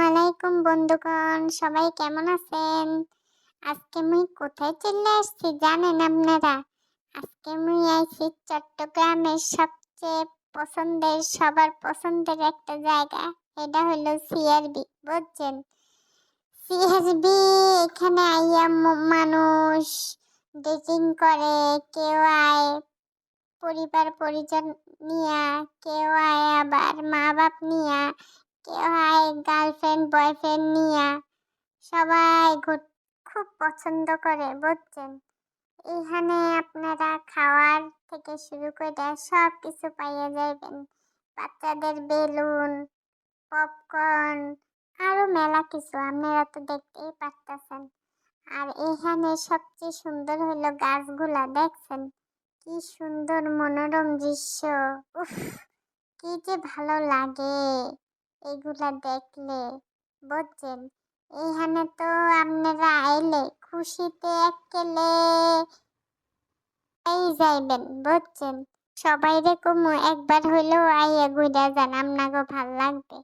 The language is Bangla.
আলাইকুম বন্ধুগণ, সবাই কেমন আছেন? আজকে মুই কোথায় চলে আসছি জানেন আপনারা? আজকে মুই আইছি চট্টগ্রামের সবচেয়ে পছন্দের, সবার পছন্দের একটা জায়গা। এটা হলো সিআরবি বুঝছেন? সিআরবি এখানে আইয়া মানুষ ডেটিং করে, কেউ আয় পরিবার পরিজন নিয়া, কেউ আয় আবার মা বাপ নিয়া কেউ হয় গার্লফ্রেন্ড বয়ফ্রেন্ড নিয়া সবাই ঘুর- খুব পছন্দ করে, বুঝছেন? এখানে আপনারা খাওয়ার থেকে শুরু করে সব কিছু পাইয়া যাইবেন। বাচ্চাদের বেলুন পপকর্ন আরও মেলা কিছু, আপনারা তো দেখতেই পারতেছেন। আর এখানে সবচেয়ে সুন্দর হলো গাছগুলা, দেখছেন? কি সুন্দর মনোরম দৃশ্য, উফ, কি যে ভালো লাগে। এগুলা দেখলে বলছেন এখানে তো আপনারা আইলে খুশিতে একেলে এই যাইবেন বলছেন সবাই রে কমু একবার হইলেও আইয়া ঘুরে যান আপনাকে ভালো লাগবে।